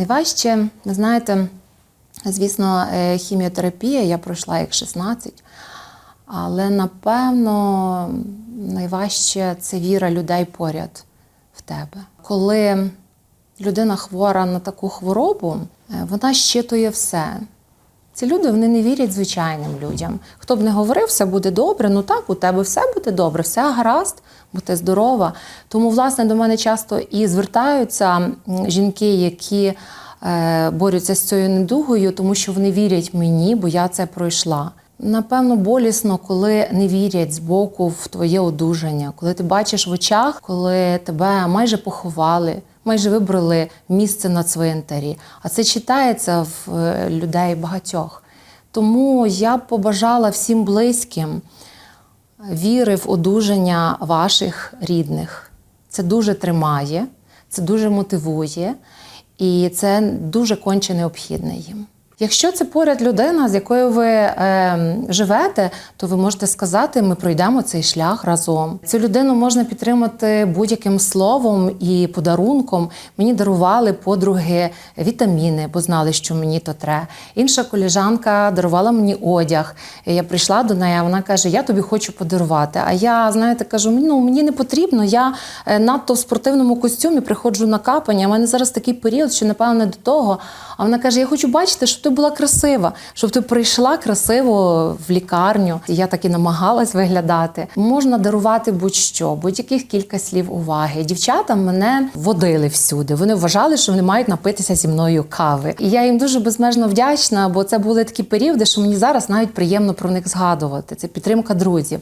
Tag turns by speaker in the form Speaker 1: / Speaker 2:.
Speaker 1: Найважче, ви знаєте, звісно, е, хіміотерапія я пройшла як 16, але напевно найважче це віра людей поряд в тебе. Коли людина хвора на таку хворобу, е, вона щитує все. Ці люди вони не вірять звичайним людям. Хто б не говорив, все буде добре. Ну так, у тебе все буде добре, все гаразд, бо ти здорова. Тому, власне, до мене часто і звертаються жінки, які е, борються з цією недугою, тому що вони вірять мені, бо я це пройшла. Напевно, болісно, коли не вірять збоку в твоє одужання, коли ти бачиш в очах, коли тебе майже поховали, майже вибрали місце на цвинтарі. А це читається в е, людей багатьох. Тому я б побажала всім близьким віри в одужання ваших рідних. Це дуже тримає, це дуже мотивує, і це дуже конче необхідне їм. Якщо це поряд людина, з якою ви е, живете, то ви можете сказати, ми пройдемо цей шлях разом. Цю людину можна підтримати будь-яким словом і подарунком. Мені дарували подруги вітаміни, бо знали, що мені то треба. Інша коліжанка дарувала мені одяг. Я прийшла до неї, вона каже: Я тобі хочу подарувати. А я, знаєте, кажу: ну мені не потрібно. Я е, надто в спортивному костюмі приходжу на капання. У мене зараз такий період, що напевно не до того. А вона каже: Я хочу бачити, щоб ти була красива, щоб ти прийшла красиво в лікарню. Я так і намагалась виглядати. Можна дарувати будь-що, будь-яких кілька слів уваги. Дівчата мене водили всюди. Вони вважали, що вони мають напитися зі мною кави. І я їм дуже безмежно вдячна, бо це були такі періоди, що мені зараз навіть приємно про них згадувати. Це підтримка друзів.